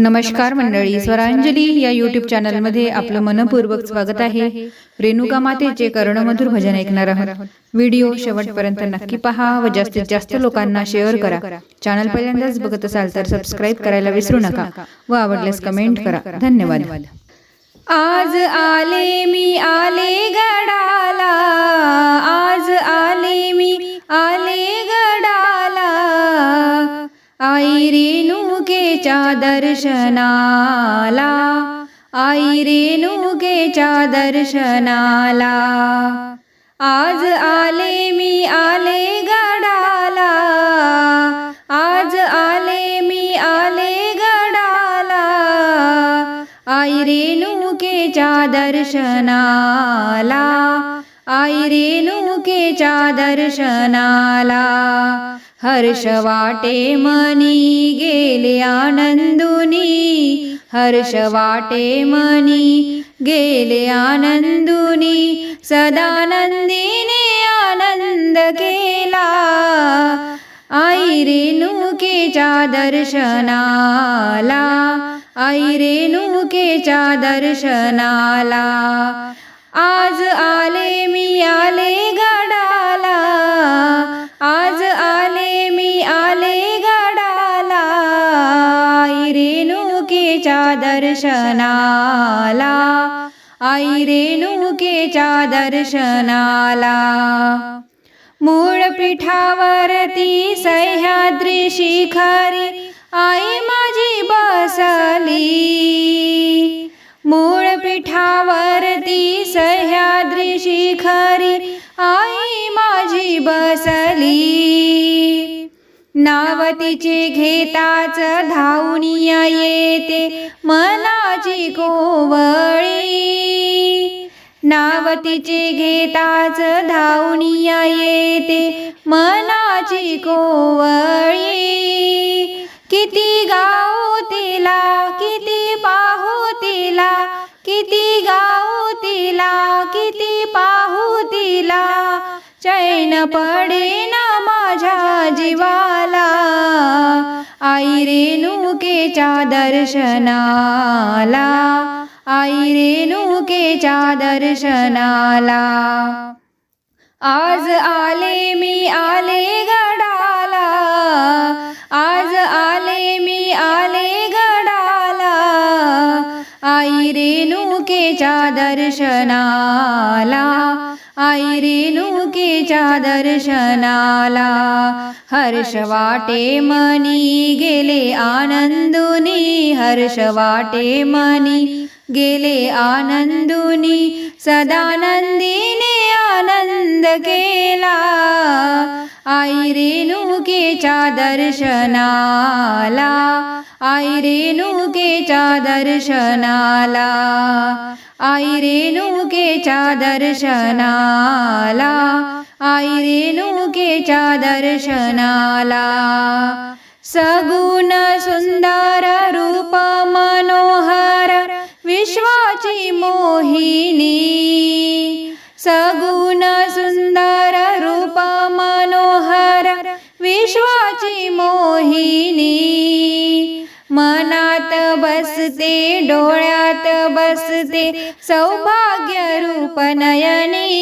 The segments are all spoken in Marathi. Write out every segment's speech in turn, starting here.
नमस्कार मंडळी स्वरांजली या युट्यूब चॅनलमध्ये आपलं मनपूर्वक स्वागत आहे. रेणुका मातेचे कर्णमधुर भजन ऐकणार आहोत. व्हिडिओ शेवटपर्यंत नक्की पहा व जास्तीत जास्त लोकांना शेअर करा. चॅनल पहिल्यांदाच बघत असाल तर सबस्क्राईब करायला विसरू नका. व आवडल्यास कमेंट करा. धन्यवाद. आज आले मी आले गडाला. आज आले मी आले रेणुकेच्या दर्शनाला. आई रेणुकेच्या दर्शनाला. आज आले मी आले गडाला. आज आले मी आले गडाला. आई रेणुकेच्या दर्शनाला. आई रेणुकेच्या दर्शनाला. हर्ष वाटे मनी गेले आनंदुनी हर्ष वाटे मनी गेले आनंदुनी सदानंदीने आनंद केला. आई रेणुकेच्या दर्शनाला आई रेणुकेच्या दर्शनाला. आज आले मी आले गा दर्शनाला. आई रेणुकेच्या दर्शनाला. मूळ पीठावरती सह्याद्री शिखरी. आई माझी बसली. तिची घेताच धावणीया येते. मनाची कोवळी. नाव तिचे घेताच धावणीया येते. मनाची कोवळी. किती गाऊ तिला किती पाहू तिला किती गाऊ तिला किती पाहू तिला. चैन पडे ना माझ्या जीवा आई रेणुकेच्या दर्शनाला. आई रेणुकेच्या दर्शनाला. आज आले मी आले गडाला. आज आले मी आले गडाला. आई रेणुकेच्या दर्शनाला. रेणुकेच्या दर्शनाला हर्ष वाटे मनी गेले आनंदुनी हर्ष वाटे मनी गेले आनंदुनी सदानंदीने आनंद केला. आई रेणुकेच्या दर्शनाला आई रेणुकेच्या दर्शनाला आई रेणुकेच्या दर्शनाला आई रेणुकेच्या दर्शनाला। सगुण सुंदर रूप मनोहर विश्वाची मोहिनी। सगुण सुंदर रूप मनोहर विश्वाची मोहिनी बसते डोळ्यात बसते सौभाग्य रूप नयनी.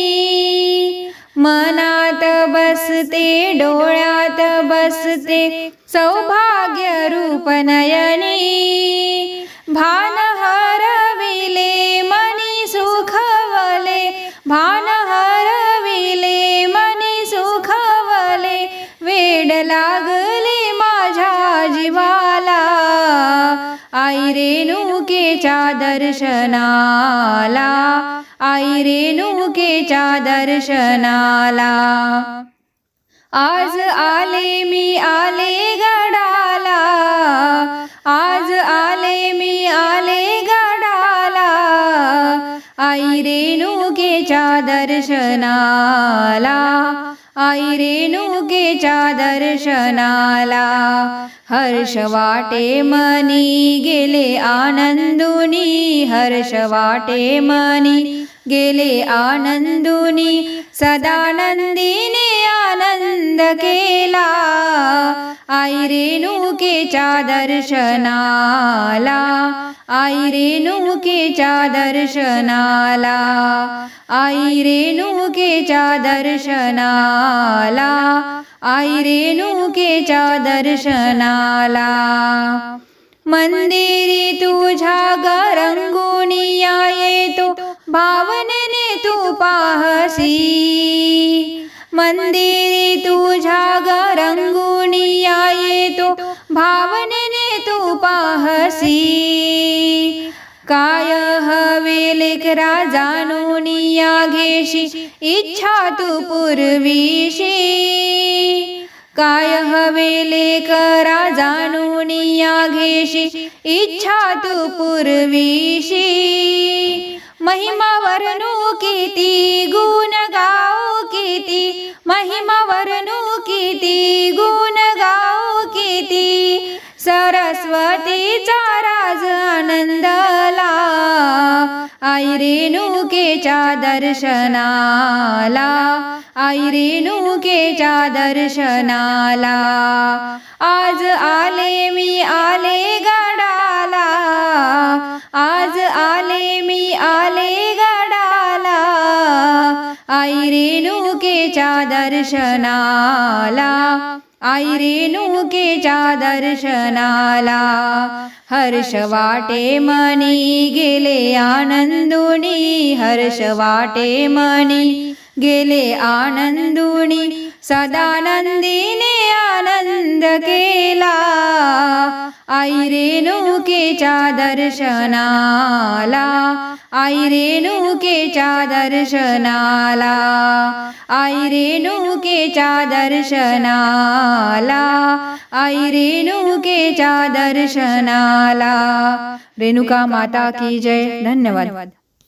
मनात बसते डोळ्यात बसते सौभाग्य रूप नयनी. भान हरविले मनी सुखवले. भान हरविले मनी सुखवले. वेड लागले माझ्या जीवा रेणुकेच्या दर्शनाला. आई रेणुकेच्या दर्शनाला. आज आले मी आले गडाला. आज आले मी आले गडाला. आई रेणुकेच्या दर्शनाला. आई रेणुकेच्या दर्शनाला. हर्ष वाटे मनी गेले आनंदुनी हर्ष वाटे मनी गेले आनंदुनी सदानंदीने आनंद केला. आई रेणुकेच्या दर्शनाला आई रेणुकेच्या दर्शनाला आई रेणुकेच्या दर्शनाला आई रेणुकेच्या दर्शनाला. मंदिरी तुझ्या गरंगुनिया येतो भावनेने तू पाहसी मंदिरी तुझ्या गरंगुनिया येतो भावनेने तू पाहसी काय हवे लेकरा जाणून घेशी इच्छा तू पूर्वीशी। काय हवे लेकरा जाणून घेशी इच्छा तू पूर्वीशी। महिमा वर्णू किती गुण गाऊ किती महिमा वर्णू किती गुण गाऊ किती सरस्वतीचा राज आनंदला आई रेणुकेच्या दर्शनाला आई रेणुकेच्या दर्शनाला. आज आले मी आले गडाला आज आले मी आले गडाला आई रेणुकेच्या दर्शनाला. आई रेणुकेच्या दर्शनाला हर्ष वाटे मनी गेले आनंदुनी हर्ष वाटे मनी गेले आनंदुनी सदानंदीने आनंद केला आई रेणुकेच्या दर्शनाला आई रेणुकेच्या दर्शनाला आई रेणुकेच्या दर्शनाला आई रेणुकेच्या दर्शनाला. रेणुका माता की जय. धन्यवाद.